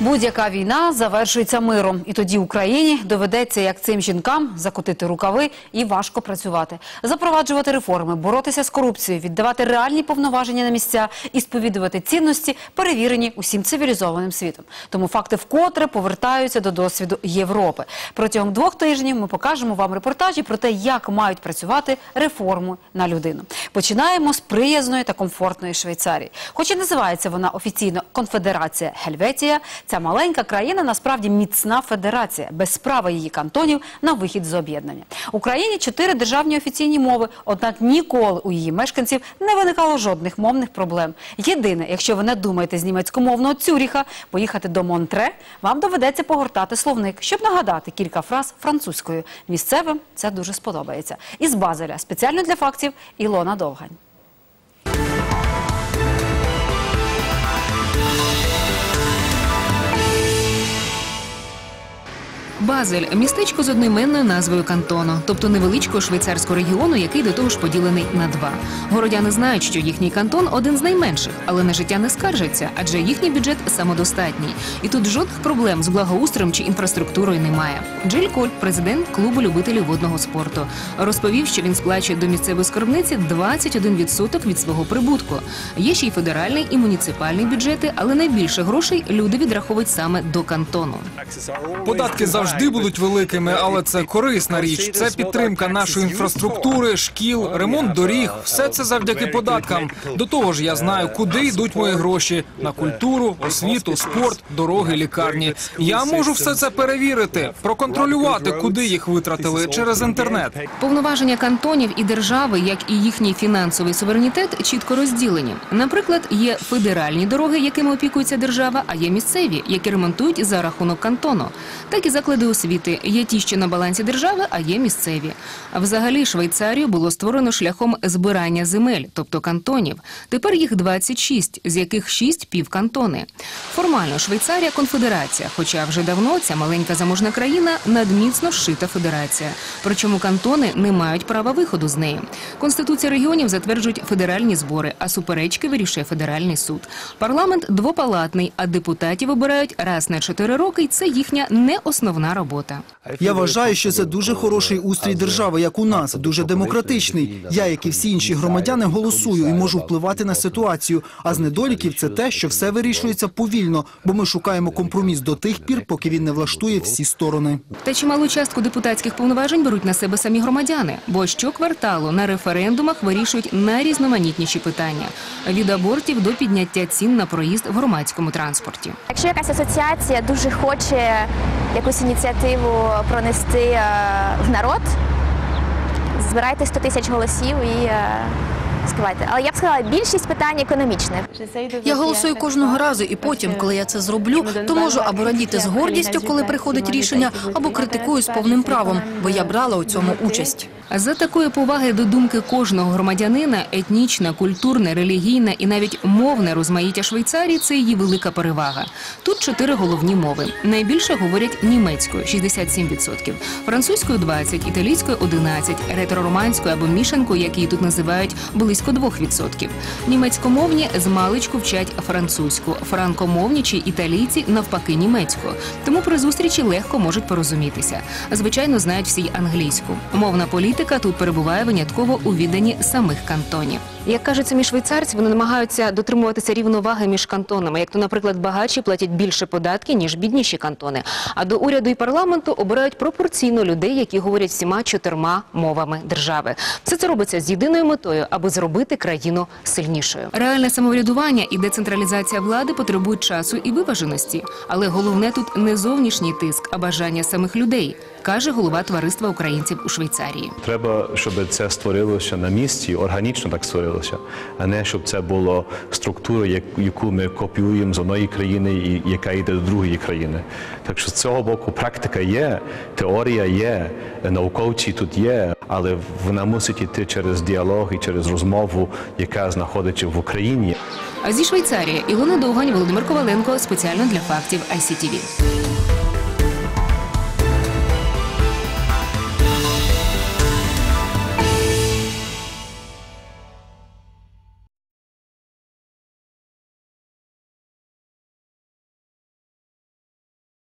Будь-яка війна завершується миром, і тоді Україні доведеться, як цим жінкам, закотити рукави і важко працювати, запроваджувати реформи, боротися з корупцією, віддавати реальні повноваження на місця і сповідувати цінності, перевірені усім цивілізованим світом. Тому факти вкотре повертаються до досвіду Європи. Протягом двох тижнів ми покажемо вам репортажі про те, як мають працювати реформи на людину. Починаємо з приязної та комфортної Швейцарії. Хоч і називається вона офіційно Конфедерація Хельветія, ця маленька країна насправді міцна федерація, без права її кантонів на вихід з об'єднання. Україні чотири державні офіційні мови, однак ніколи у її мешканців не виникало жодних мовних проблем. Єдине, якщо ви не думаєте з німецькомовного Цюріха поїхати до Монтре, вам доведеться погортати словник, щоб нагадати кілька фраз французькою. Місцевим це дуже сподобається. Із Базеля спеціально для фактів Ілона Довгань. Базель містечко з одноіменною назвою кантону, тобто невеличкого швейцарського регіону, який до того ж поділений на два. Городяни знають, що їхній кантон один з найменших, але на життя не скаржаться, адже їхній бюджет самодостатній. І тут жодних проблем з благоустроєм чи інфраструктурою немає. Джиль Коль, президент клубу любителів водного спорту, розповів, що він сплачує до місцевої скарбниці 21% від свого прибутку. Є ще й федеральний і муніципальний бюджети, але найбільше грошей люди відраховують саме до кантону. Податки завжди будуть великими, але це корисна річ. Це підтримка нашої інфраструктури, шкіл, ремонт доріг. Все це завдяки податкам. До того ж, я знаю, куди йдуть мої гроші на культуру, освіту, спорт, дороги, лікарні. Я можу все це перевірити, проконтролювати, куди їх витратили через інтернет. Повноваження кантонів і держави, як і їхній фінансовий суверенітет, чітко розділені. Наприклад, є федеральні дороги, якими опікується держава, а є місцеві, які ремонтують за рахунок кантону. Так і заклади освіти. Є ті, що на балансі держави, а є місцеві. Взагалі Швейцарію було створено шляхом збирання земель, тобто кантонів. Тепер їх 26, з яких 6 – півкантони. Формально Швейцарія – конфедерація, хоча вже давно ця маленька заможна країна надміцно зшита федерація. Причому кантони не мають права виходу з неї. Конституція регіонів затверджують федеральні збори, а суперечки вирішує федеральний суд. Парламент двопалатний, а депутатів обирають раз на 4 роки, і це їхня не основна робота. Я вважаю, що це дуже хороший устрій держави, як у нас, дуже демократичний. Я, як і всі інші громадяни, голосую і можу впливати на ситуацію. А з недоліків це те, що все вирішується повільно, бо ми шукаємо компроміс до тих пір, поки він не влаштує всі сторони. Та чималу частку депутатських повноважень беруть на себе самі громадяни, бо щокварталу на референдумах вирішують найрізноманітніші питання від абортів до підняття цін на проїзд в громадському транспорті. Якщо якась асоціація дуже хоче якусь ініціативу пронести е, в народ, збирайте 100 тисяч голосів і е, співайте. Але я б сказала, більшість питань економічних. Я голосую кожного разу, і потім, коли я це зроблю, то можу або радіти з гордістю, коли приходить рішення, або критикую з повним правом, бо я брала у цьому участь. За такої поваги до думки кожного громадянина, етнічна, культурна, релігійна і навіть мовне розмаїття Швейцарії це її велика перевага. Тут чотири головні мови. Найбільше говорять німецькою 67%, французькою 20%, італійською 11%, ретро-романською або мішанкою, як її тут називають, близько 2%. Німецькомовні з маличку вчать французьку, франкомовні чи італійці навпаки німецьку. Тому при зустрічі легко можуть порозумітися. Звичайно, знають всі англійську. Мовна політика тут перебуває винятково у відданні самих кантонів. Як кажуть самі швейцарці, вони намагаються дотримуватися рівноваги між кантонами. Як то, наприклад, багатші платять більше податки, ніж бідніші кантони. А до уряду і парламенту обирають пропорційно людей, які говорять всіма чотирма мовами держави. Все це робиться з єдиною метою, аби зробити країну сильнішою. Реальне самоврядування і децентралізація влади потребують часу і виваженості. Але головне тут не зовнішній тиск, а бажання самих людей, каже голова товариства українців у Швейцарії. Треба, щоб це створилося на місці, органічно так створилося, а не щоб це було структура, яку ми копіюємо з одної країни і яка йде до другої країни. Так що з цього боку практика є, теорія є, науковці тут є, але вона мусить йти через діалог і через розмову, яка знаходиться в Україні. А зі Швейцарії Ілона Довгань, Володимир Коваленко спеціально для фактів ICTV.